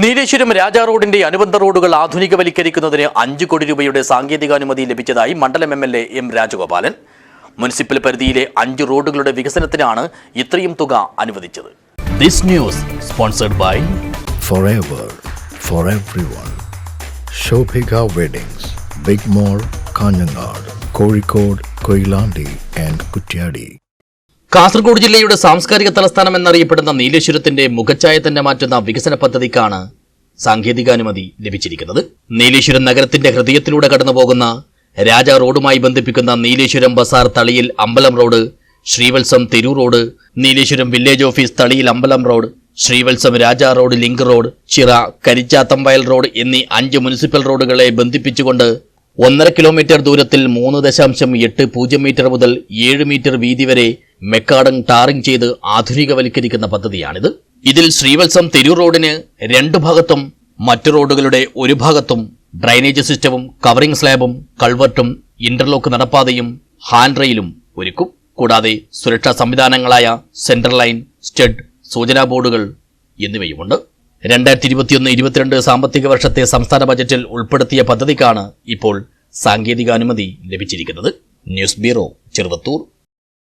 നീലേശ്വരം രാജാ റോഡിന്റെ അനുബന്ധ റോഡുകൾ ആധുനികവൽക്കരിക്കുന്നതിന് അഞ്ച് കോടി രൂപയുടെ സാങ്കേതികാനുമതി ലഭിച്ചതായി മണ്ഡലം M L A M Rajagopalan municipal പരിധിയിലെ അഞ്ച് റോഡുകളുടെ വികസനത്തിനാണ് ഇത്രയും തുക അനുവദിച്ചത് this news sponsored by forever for everyone. Shobhika Weddings, Big Mall, Kanhangad Kozhikode Koilandi and Kutyadi. Kasaragod ജില്ലയുടെ സാംസ്കാരിക തലസ്ഥാനം എന്നറിയപ്പെടുന്ന നീലേശ്വരത്തിന്റെ മുഖച്ഛായ തന്നെ മാറ്റുന്ന വികസന പദ്ധതിക്കാണ് സാങ്കേതികാനുമതി ലഭിച്ചിരിക്കുന്നത്. നീലേശ്വരം നഗരത്തിന്റെ ഹൃദയത്തിലൂടെ കടന്നുപോകുന്ന രാജ റോഡുമായി ബന്ധിപ്പിക്കുന്ന നീലേശ്വരം ബസാർ തളിയിൽ അമ്പലം road Srivatsam Tirur road Nileshwaram village office Taliyil അമ്പലം road Srivatsam Raja road link road ചിറ കരിച്ചാത്തമ്പയൽ റോഡ് എന്നീ അഞ്ച് മുനിസിപ്പൽ റോഡുകളെ ബന്ധിപ്പിച്ചുകൊണ്ട് ഒന്നര കിലോമീറ്റർ ദൂരത്തിൽ മൂന്ന് ദശാംശം എട്ട് പൂജ്യം മീറ്റർ മുതൽ ഏഴ് മീറ്റർ വീതി വരെ മെക്കാഡം ടാറിംഗ് ചെയ്ത് ആധുനികവൽക്കരിക്കുന്ന പദ്ധതിയാണിത്. ഇതിൽ ശ്രീവത്സം തിരൂർ റോഡിന് രണ്ടു ഭാഗത്തും മറ്റു റോഡുകളുടെ ഒരു ഭാഗത്തും ഡ്രൈനേജ് സിസ്റ്റവും കവറിംഗ് സ്ലാബും കൾവർട്ടും ഇന്റർലോക്ക് നടപ്പാതയും ഹാൻഡ് റെയിലും ഒരുക്കും. കൂടാതെ സുരക്ഷാ സംവിധാനങ്ങളായ സെൻട്രൽ ലൈൻ സ്റ്റഡ് സൂചനാ ബോർഡുകൾ എന്നിവയുമുണ്ട്. രണ്ടായിരത്തി ഇരുപത്തിയൊന്ന് ഇരുപത്തിരണ്ട് സാമ്പത്തിക വർഷത്തെ സംസ്ഥാന ബജറ്റിൽ ഉൾപ്പെടുത്തിയ പദ്ധതിക്കാണ് ഇപ്പോൾ സാങ്കേതികാനുമതി ലഭിച്ചിരിക്കുന്നത്. News bureau Cheruvathur.